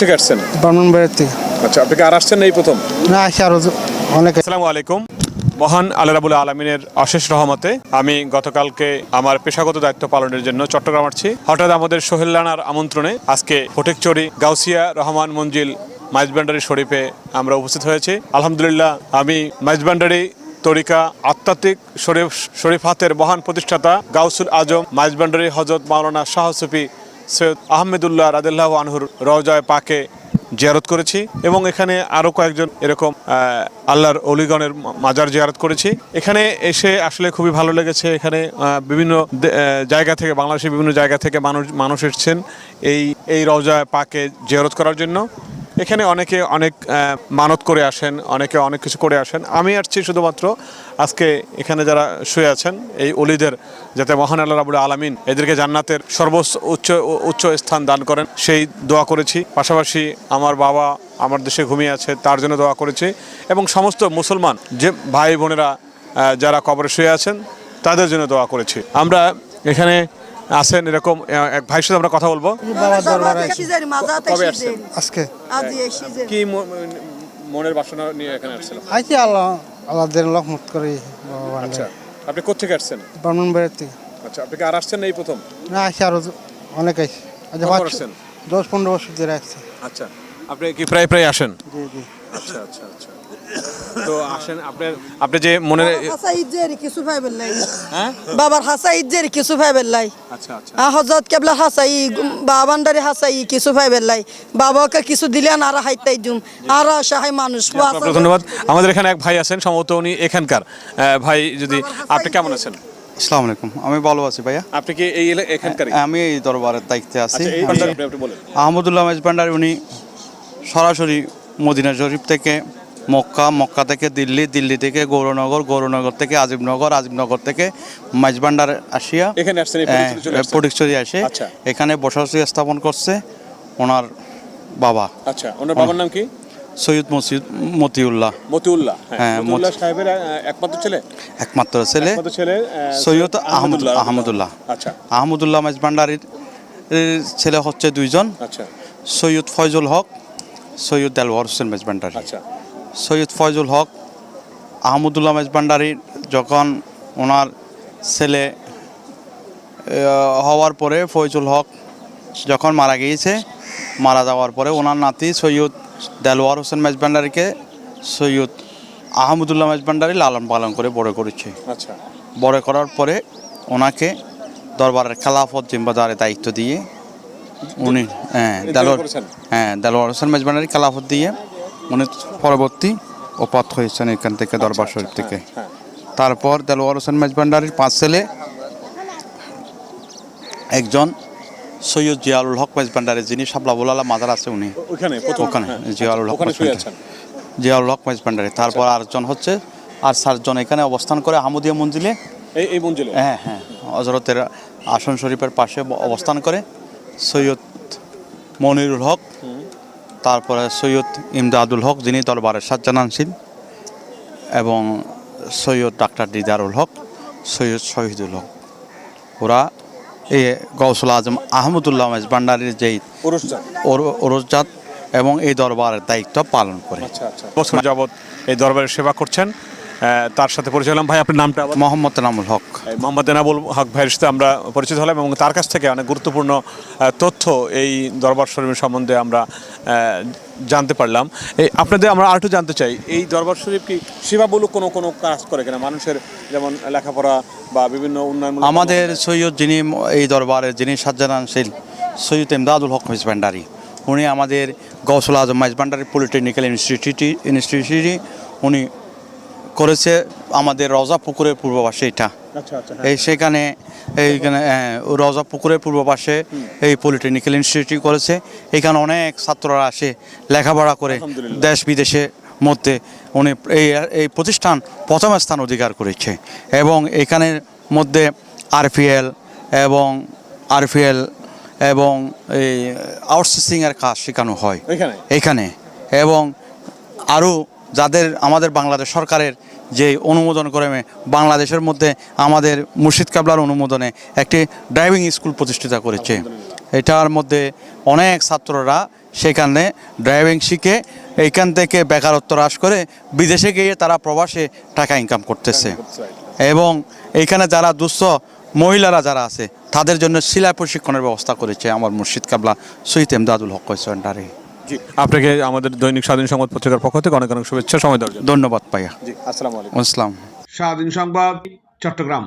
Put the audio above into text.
কোথেকে আসছেন? ব্রাহ্মণবাড়ির থেকে। আচ্ছা আপনি কি আর আসছেন এই প্রথম? না আসে আরও অনেক আসসালামু আলাইকুম। মহান আল্লাহ রাবুল আলমিনের অশেষ রহমতে আমি গতকালকে আমার পেশাগত দায়িত্ব পালনের জন্য চট্টগ্রাম আসছি। হঠাৎ আমাদের সোহেল রানার আমন্ত্রণে আজকে ফটিকচুরি গাউসিয়া রহমান মঞ্জিল মাইজবান্ডারি শরীফে আমরা উপস্থিত হয়েছি। আলহামদুলিল্লাহ আমি মাইজবান্ডারি তরিকা আত্মাত্মিক শরীফ শরীফাতের মহান প্রতিষ্ঠাতা গাউসুল আজম মাইজবান্ডারি হজরত মাওলানা শাহ সুফি সৈয়দ আহমেদুল্লাহ রাদেল্লাহ আনহুর রওজায় পাকে জিয়ারত করেছি এবং এখানে আরও কয়েকজন এরকম আল্লাহর অলিগণের মাজার জিয়ারত করেছি। এখানে এসে আসলে খুবই ভালো লেগেছে। এখানে বিভিন্ন জায়গা থেকে, বাংলাদেশের বিভিন্ন জায়গা থেকে মানুষ মানুষ এসছেন এই এই রওজায় পাকে জিয়ারত করার জন্য। এখানে অনেকে অনেক মানত করে আসেন, অনেকে অনেক কিছু করে আসেন। আমি আসছি শুধুমাত্র আজকে এখানে যারা শুয়ে আছেন, এই অলিদের যাতে মহান আল্লাহ রাবুল আলমিন এদেরকে জান্নাতের সর্বোচ্চ উচ্চ উচ্চ স্থান দান করেন, সেই দোয়া করেছি। পাশাপাশি আমার বাবা আমার দেশে ঘুমিয়ে আছে, তার জন্য দোয়া করেছি এবং সমস্ত মুসলমান যে ভাই বোনেরা যারা কবরে শুয়ে আছেন, তাদের জন্য দোয়া করেছি। আমরা এখানে আছেন এরকম এক ভাইয়ের সাথে আমরা কথা বলব। বাবার দরবার আছে? কবে আসছেন? আজকে। কি মনের বাসনা নিয়ে এখানে আসছিলাম আইছি আল্লাহ আল্লাহদের রহমত করে বাবা আচ্ছা আপনি কোথেকে আসছেন? ব্রাহ্মণবাড়ির থেকে। আচ্ছা আপনি কি আর আসছেন এই প্রথম? না আসে আরও অনেক আছে আচ্ছা দশ পনেরো বছর ধরে আসছে। আচ্ছা আপনি কি প্রায় প্রায় আসেন? জি জি। আচ্ছা আচ্ছা আচ্ছা। তো আসেন আপনার আপনি যে মনে হাসা ইজ্জেরি কিছু ভাই বেল্লাই। হ্যাঁ? বাবার হাসা ইজ্জেরি কিছু ভাই বেল্লাই। আচ্ছা আচ্ছা। কেবলা হাসাই বাবান্ডারি হাসাই কিছু বাবাকে কিছু দিলেন আর হাইতাই জুম। আর সহায় মানুষ। ধন্যবাদ। আমাদের এখানে এক ভাই আছেন সম্ভবত উনি এখানকার। ভাই যদি আপনি কেমন আছেন? আসসালামু আলাইকুম। আমি ভালো আছি ভাইয়া। আপনি কি এই এলা- এখানকারই আমি এই দরবারের দায়িত্বে আছি। আচ্ছা এই আমি- আপনি আপনি বলেন। আহমদুল্লাহ উনি সরাসরি মদিনা শরীফ থেকে মক্কা মক্কা থেকে দিল্লি দিল্লি থেকে গৌরনগর গৌরনগর থেকে আজিমনগর আজিমনগর থেকে মাইজবান্ডার আসিয়া এখানে? পটিকচুরি আসে। আচ্ছা। এখানে বসবাসী স্থাপন করছে ওনার বাবা। আচ্ছা ওনার বাবার নাম কি? সৈয়দ মসিদ মতিউল্লাহ। মতিউল্লাহ হ্যাঁ হ্যাঁ, মতিউল্লাহ সাহেবের একমাত্র ছেলে? একমাত্র ছেলে। ছেলে সৈয়দ আহমদ আহমদুল্লাহ আহমদুল্লাহ। আচ্ছা। আহমদুল্লাহ মেজবান্ডারির এর ছেলে হচ্ছে দুইজন। আচ্ছা। সৈয়দ ফয়জুল হক সৈয়দ দেলওয়ার হোসেন মেজবান্ডারি আচ্ছা। সৈয়দ ফয়জুল হক আহমদুল্লাহ মেজবান্ডারির যখন ওনার ছেলে হওয়ার পরে ফয়জুল হক যখন মারা গিয়েছে মারা যাওয়ার পরে ওনার নাতি সৈয়দ দেলওয়ার হোসেন মেজবান্ডারিকে সৈয়দ আহমদুল্লাহ মেজবান্ডারি লালন পালন করে বড় করেছে। আচ্ছা। বড় করার পরে ওনাকে দরবারের খেলাফত জিম্বাদারের দায়িত্ব দিয়ে উনি হ্যাঁ দেলোয়ার হ্যাঁ দেলোয়ার হোসেন মেজবানের খেলাফত দিয়ে উনি পরবর্তী ওপাত হয়েছেন এখান থেকে দরবার শরীফ থেকে হ্যাঁ তারপর দেলোয়ার হোসেন মেজবান্ডারির পাঁচ ছেলে একজন সৈয়দ জিয়াউল হক মেজবান্ডারি যিনি সাবলাবুল আলা মাদার আছে উনি ওখানে হ্যাঁ, জিয়াউল হক জিয়াউল হক মেজবান্ডারি তারপর আরেকজন হচ্ছে আর চারজন এখানে অবস্থান করে আহমদিয়া মঞ্জিলে এই মঞ্জিলে হ্যাঁ হ্যাঁ হজরতের আসন শরীফের পাশে অবস্থান করে সৈয়দ মনিরুল হক তারপরে সৈয়দ ইমদাদুল হক যিনি দরবারের সাজ্জানানশীল এবং সৈয়দ ডাক্তার দিদারুল হক সৈয়দ শহীদুল হক। ওরা এই গৌসুল আজম আহমদুল্লাহ মেজবান্ডারির যেই পুরুষজন ওর- এবং এই দরবারের দায়িত্ব পালন করে। আচ্ছা আচ্ছা। বছর যাবত এই দরবারের সেবা করছেন। তার সাথে পরিচয় হলাম। ভাই আপনার নামটা মোহাম্মদ নামুল হক। মোহাম্মদ এনাবুল হক ভাইয়ের সাথে আমরা পরিচিত হলাম এবং তার কাছ থেকে অনেক গুরুত্বপূর্ণ তথ্য এই দরবার শরীফের সম্বন্ধে আমরা জানতে পারলাম। এই আপনাদের আমরা আরেকটু জানতে চাই এই দরবার শরীফ কি সেবামূলক কোনো কোনো কাজ করে কিনা? মানুষের যেমন লেখাপড়া বা বিভিন্ন উন্নয়ন আমাদের সৈয়দ যিনি এই দরবারের যিনি সাজ্জানানশীল সৈয়দ এমদাদুল হক মেজবান্ডারি উনি আমাদের গৌসুল আজম মেজবান্ডারি পলিটেকনিক্যাল ইনস্টিটিউট ইনস্টিটিউটে উনি করেছে আমাদের রজা পুকুরের পূর্ব পাশে এটা। আচ্ছা আচ্ছা এই সেখানে এইখানে হ্যাঁ, রজা পুকুরের পূর্ব পাশে এই পলিটেকনিক্যাল ইনস্টিটিউট করেছে। এখানে অনেক ছাত্ররা আসে লেখাপড়া করে দেশ বিদেশে মধ্যে উনি এই এই প্রতিষ্ঠান প্রথম স্থান অধিকার করেছে। এবং এখানের মধ্যে আরপিএল এবং আরপিএল এবং এই আউটসোর্সিংয়ের কাজ শেখানো হয়। এখানে। এবং আরও যাদের আমাদের বাংলাদেশ সরকারের যে অনুমোদন করে বাংলাদেশের মধ্যে আমাদের মুর্শিদ কাবলার অনুমোদনে একটি ড্রাইভিং স্কুল প্রতিষ্ঠিত করেছে। এটার মধ্যে অনেক ছাত্ররা সেখানে ড্রাইভিং শিখে এইখান থেকে বেকারত্ব হ্রাস করে বিদেশে গিয়ে তারা প্রবাসে টাকা ইনকাম করতেছে। এবং এইখানে যারা দুঃস্থ মহিলারা যারা আছে তাদের জন্য সিলাই প্রশিক্ষণের ব্যবস্থা করেছে আমার মুর্শিদ কাবলা শহীদ এমদাদুল হক সেন্টারে। জি আপনাকে আমাদের দৈনিক স্বাধীন সংবাদ পত্রিকার পক্ষ থেকে অনেক অনেক শুভেচ্ছা সময় দেওয়ার জন্য। ধন্যবাদ পাইয়া। জি আসসালামু আলাইকুম। আসসালাম স্বাধীন সংবাদ চট্টগ্রাম।